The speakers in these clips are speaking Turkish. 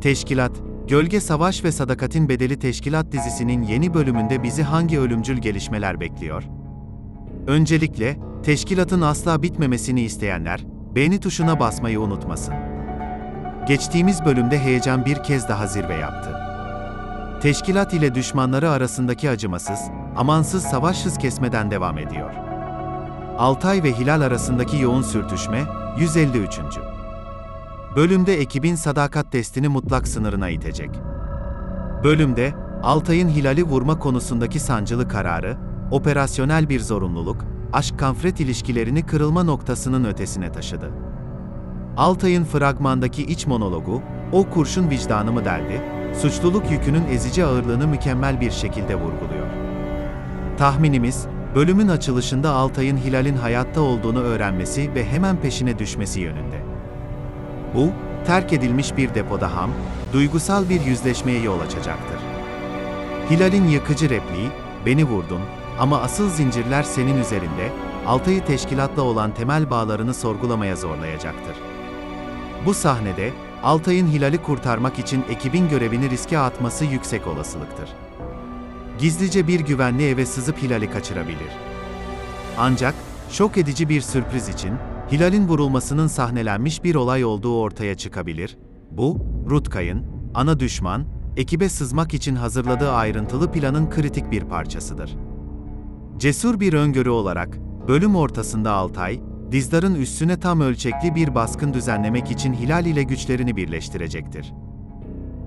Teşkilat, Gölge Savaş ve Sadakatin Bedeli Teşkilat dizisinin yeni bölümünde bizi hangi ölümcül gelişmeler bekliyor? Öncelikle, teşkilatın asla bitmemesini isteyenler, beğeni tuşuna basmayı unutmasın. Geçtiğimiz bölümde heyecan bir kez daha zirve yaptı. Teşkilat ile düşmanları arasındaki acımasız, amansız savaş hız kesmeden devam ediyor. Altay ve Hilal arasındaki yoğun sürtüşme, 153. Bölümde ekibin sadakat testini mutlak sınırına itecek. Bölümde, Altay'ın Hilal'i vurma konusundaki sancılı kararı, operasyonel bir zorunluluk, aşk-kanfret ilişkilerini kırılma noktasının ötesine taşıdı. Altay'ın fragmandaki iç monologu, o kurşun vicdanımı deldi, suçluluk yükünün ezici ağırlığını mükemmel bir şekilde vurguluyor. Tahminimiz, bölümün açılışında Altay'ın Hilal'in hayatta olduğunu öğrenmesi ve hemen peşine düşmesi yönünde. Bu, terk edilmiş bir depoda ham, duygusal bir yüzleşmeye yol açacaktır. Hilal'in yakıcı repliği, beni vurdun ama asıl zincirler senin üzerinde, Altay'ı teşkilatla olan temel bağlarını sorgulamaya zorlayacaktır. Bu sahnede, Altay'ın Hilal'i kurtarmak için ekibin görevini riske atması yüksek olasılıktır. Gizlice bir güvenli eve sızıp Hilal'i kaçırabilir. Ancak, şok edici bir sürpriz için, Hilal'in vurulmasının sahnelenmiş bir olay olduğu ortaya çıkabilir. Bu, Rutkay'ın, ana düşman, ekibe sızmak için hazırladığı ayrıntılı planın kritik bir parçasıdır. Cesur bir öngörü olarak, bölüm ortasında Altay, Dizdar'ın üstüne tam ölçekli bir baskın düzenlemek için Hilal ile güçlerini birleştirecektir.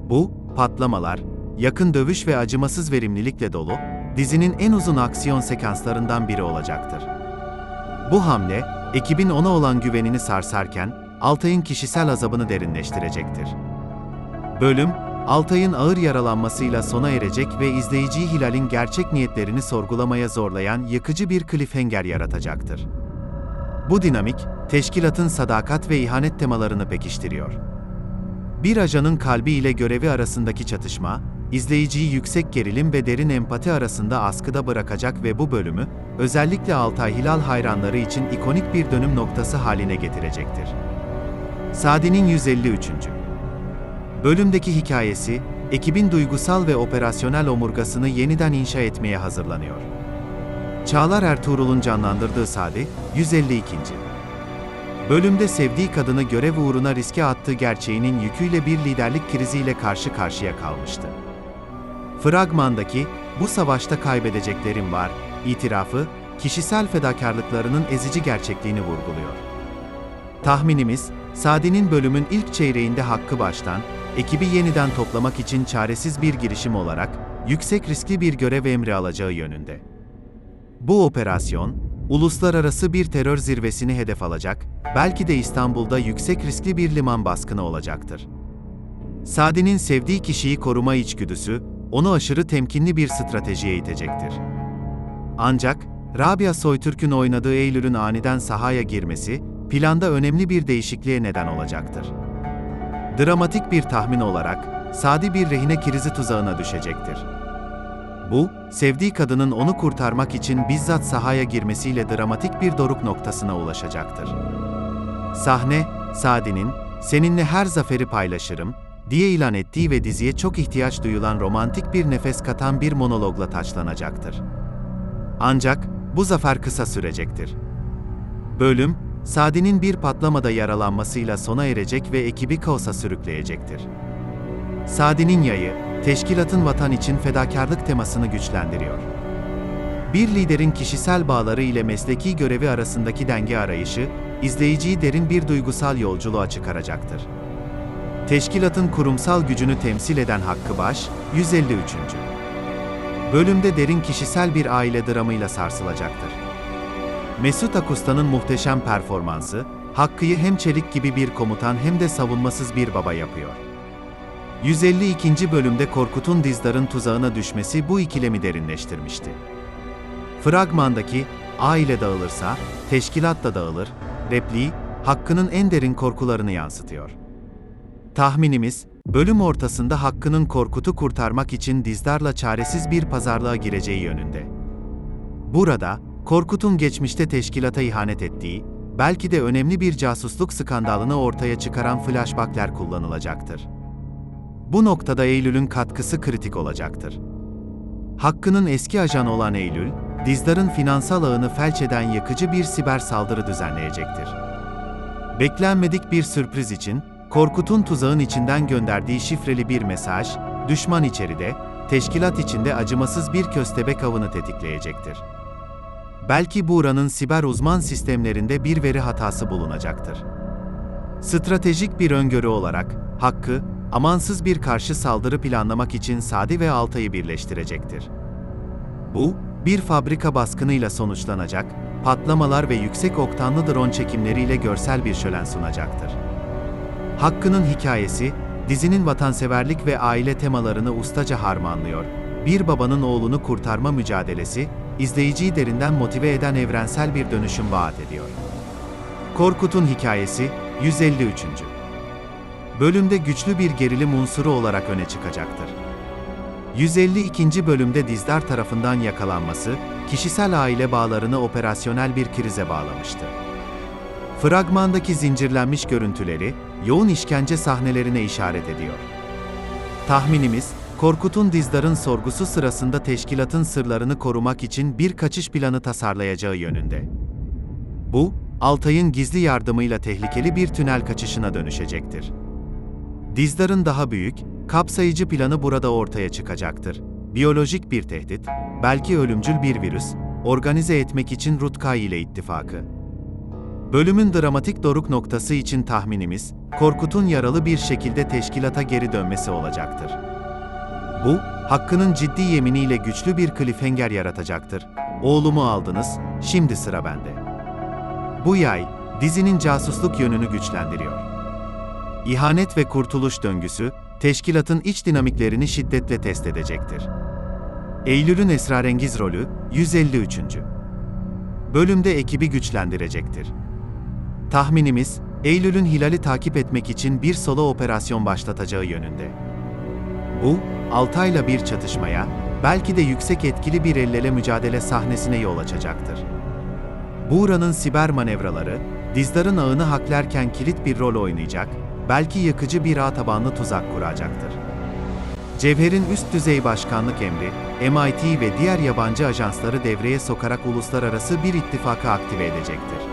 Bu, patlamalar, yakın dövüş ve acımasız verimlilikle dolu, dizinin en uzun aksiyon sekanslarından biri olacaktır. Bu hamle, ekibin ona olan güvenini sarsarken, Altay'ın kişisel azabını derinleştirecektir. Bölüm, Altay'ın ağır yaralanmasıyla sona erecek ve izleyiciyi Hilal'in gerçek niyetlerini sorgulamaya zorlayan yıkıcı bir cliffhanger yaratacaktır. Bu dinamik, teşkilatın sadakat ve ihanet temalarını pekiştiriyor. Bir ajanın kalbi ile görevi arasındaki çatışma, izleyiciyi yüksek gerilim ve derin empati arasında askıda bırakacak ve bu bölümü, özellikle Altay Hilal hayranları için ikonik bir dönüm noktası haline getirecektir. Sadi'nin 153. Bölümdeki hikayesi, ekibin duygusal ve operasyonel omurgasını yeniden inşa etmeye hazırlanıyor. Çağlar Ertuğrul'un canlandırdığı Sadi, 152. Bölümde sevdiği kadını görev uğruna riske attığı gerçeğinin yüküyle bir liderlik kriziyle karşı karşıya kalmıştı. Fragmandaki, bu savaşta kaybedeceklerim var, itirafı, kişisel fedakarlıklarının ezici gerçekliğini vurguluyor. Tahminimiz, Sadi'nin bölümün ilk çeyreğinde hakkı baştan, ekibi yeniden toplamak için çaresiz bir girişim olarak, yüksek riskli bir görev emri alacağı yönünde. Bu operasyon, uluslararası bir terör zirvesini hedef alacak, belki de İstanbul'da yüksek riskli bir liman baskını olacaktır. Sadi'nin sevdiği kişiyi koruma içgüdüsü, onu aşırı temkinli bir stratejiye itecektir. Ancak, Rabia Soytürk'ün oynadığı Eylül'ün aniden sahaya girmesi, planda önemli bir değişikliğe neden olacaktır. Dramatik bir tahmin olarak, Sadi bir rehine krizi tuzağına düşecektir. Bu, sevdiği kadının onu kurtarmak için bizzat sahaya girmesiyle dramatik bir doruk noktasına ulaşacaktır. Sahne, Sadi'nin, seninle her zaferi paylaşırım, diye ilan ettiği ve diziye çok ihtiyaç duyulan romantik bir nefes katan bir monologla taçlanacaktır. Ancak, bu zafer kısa sürecektir. Bölüm, Sadi'nin bir patlamada yaralanmasıyla sona erecek ve ekibi kaosa sürükleyecektir. Sadi'nin yayı, teşkilatın vatan için fedakarlık temasını güçlendiriyor. Bir liderin kişisel bağları ile mesleki görevi arasındaki denge arayışı, izleyiciyi derin bir duygusal yolculuğa çıkaracaktır. Teşkilatın kurumsal gücünü temsil eden Hakkı Baş, 153. Bölümde derin kişisel bir aile dramıyla sarsılacaktır. Mesut Akusta'nın muhteşem performansı, Hakkı'yı hem çelik gibi bir komutan hem de savunmasız bir baba yapıyor. 152. bölümde Korkut'un Dizdar'ın tuzağına düşmesi bu ikilemi derinleştirmişti. Fragmandaki aile dağılırsa, teşkilat da dağılır, repliği, Hakkı'nın en derin korkularını yansıtıyor. Tahminimiz, bölüm ortasında Hakkı'nın Korkut'u kurtarmak için Dizdar'la çaresiz bir pazarlığa gireceği yönünde. Burada, Korkut'un geçmişte teşkilata ihanet ettiği, belki de önemli bir casusluk skandalını ortaya çıkaran flashbackler kullanılacaktır. Bu noktada Eylül'ün katkısı kritik olacaktır. Hakkı'nın eski ajanı olan Eylül, Dizdar'ın finansal ağını felç eden yakıcı bir siber saldırı düzenleyecektir. Beklenmedik bir sürpriz için, Korkut'un tuzağın içinden gönderdiği şifreli bir mesaj, düşman içeride, teşkilat içinde acımasız bir köstebek avını tetikleyecektir. Belki Buğra'nın siber uzman sistemlerinde bir veri hatası bulunacaktır. Stratejik bir öngörü olarak, Hakkı, amansız bir karşı saldırı planlamak için Sadi ve Altay'ı birleştirecektir. Bu, bir fabrika baskınıyla sonuçlanacak, patlamalar ve yüksek oktanlı drone çekimleriyle görsel bir şölen sunacaktır. Hakkı'nın hikayesi, dizinin vatanseverlik ve aile temalarını ustaca harmanlıyor. Bir babanın oğlunu kurtarma mücadelesi, izleyiciyi derinden motive eden evrensel bir dönüşüm vaat ediyor. Korkut'un hikayesi 153. Bölümde güçlü bir gerilim unsuru olarak öne çıkacaktır. 152. bölümde Dizdar tarafından yakalanması, kişisel aile bağlarını operasyonel bir krize bağlamıştı. Fragmandaki zincirlenmiş görüntüleri, yoğun işkence sahnelerine işaret ediyor. Tahminimiz, Korkut'un Dizdar'ın sorgusu sırasında teşkilatın sırlarını korumak için bir kaçış planı tasarlayacağı yönünde. Bu, Altay'ın gizli yardımıyla tehlikeli bir tünel kaçışına dönüşecektir. Dizdar'ın daha büyük, kapsayıcı planı burada ortaya çıkacaktır. Biyolojik bir tehdit, belki ölümcül bir virüs, organize etmek için Rutkay ile ittifakı. Bölümün dramatik doruk noktası için tahminimiz, Korkut'un yaralı bir şekilde teşkilata geri dönmesi olacaktır. Bu, Hakkı'nın ciddi yeminiyle güçlü bir cliffhanger yaratacaktır. Oğlumu aldınız, şimdi sıra bende. Bu yay, dizinin casusluk yönünü güçlendiriyor. İhanet ve kurtuluş döngüsü, teşkilatın iç dinamiklerini şiddetle test edecektir. Eylül'ün esrarengiz rolü, 153. Bölümde ekibi güçlendirecektir. Tahminimiz, Eylül'ün Hilal'i takip etmek için bir solo operasyon başlatacağı yönünde. Bu, Altay'la bir çatışmaya, belki de yüksek etkili bir el ele mücadele sahnesine yol açacaktır. Buğra'nın siber manevraları, Dizdar'ın ağını haklerken kilit bir rol oynayacak, belki yakıcı bir ağ tabanlı tuzak kuracaktır. Cevher'in üst düzey başkanlık emri, MIT ve diğer yabancı ajansları devreye sokarak uluslararası bir ittifakı aktive edecektir.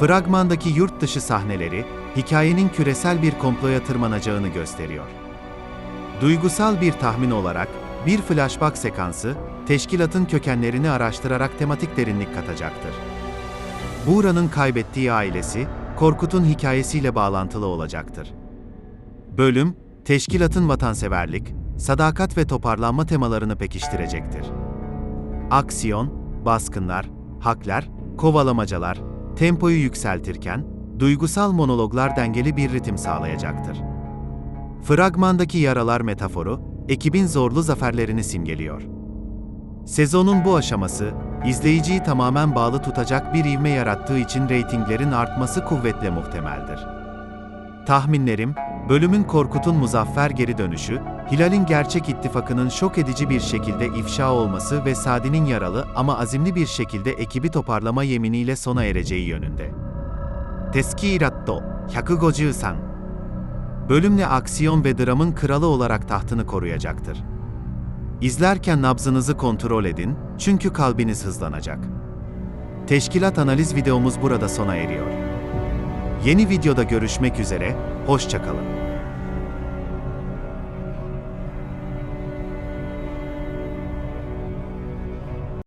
Fragmandaki yurt dışı sahneleri, hikayenin küresel bir komploya tırmanacağını gösteriyor. Duygusal bir tahmin olarak, bir flashback sekansı, teşkilatın kökenlerini araştırarak tematik derinlik katacaktır. Buğra'nın kaybettiği ailesi, Korkut'un hikayesiyle bağlantılı olacaktır. Bölüm, teşkilatın vatanseverlik, sadakat ve toparlanma temalarını pekiştirecektir. Aksiyon, baskınlar, haklar, kovalamacalar, tempoyu yükseltirken, duygusal monologlar dengeli bir ritim sağlayacaktır. Fragmandaki yaralar metaforu, ekibin zorlu zaferlerini simgeliyor. Sezonun bu aşaması, izleyiciyi tamamen bağlı tutacak bir ivme yarattığı için reytinglerin artması kuvvetle muhtemeldir. Tahminlerim, bölümün Korkut'un muzaffer geri dönüşü, Hilal'in gerçek ittifakının şok edici bir şekilde ifşa olması ve Sadi'nin yaralı ama azimli bir şekilde ekibi toparlama yeminiyle sona ereceği yönünde. Teskiratto 153 Bölümle aksiyon ve dramın kralı olarak tahtını koruyacaktır. İzlerken nabzınızı kontrol edin, çünkü kalbiniz hızlanacak. Teşkilat analiz videomuz burada sona eriyor. Yeni videoda görüşmek üzere, hoşçakalın.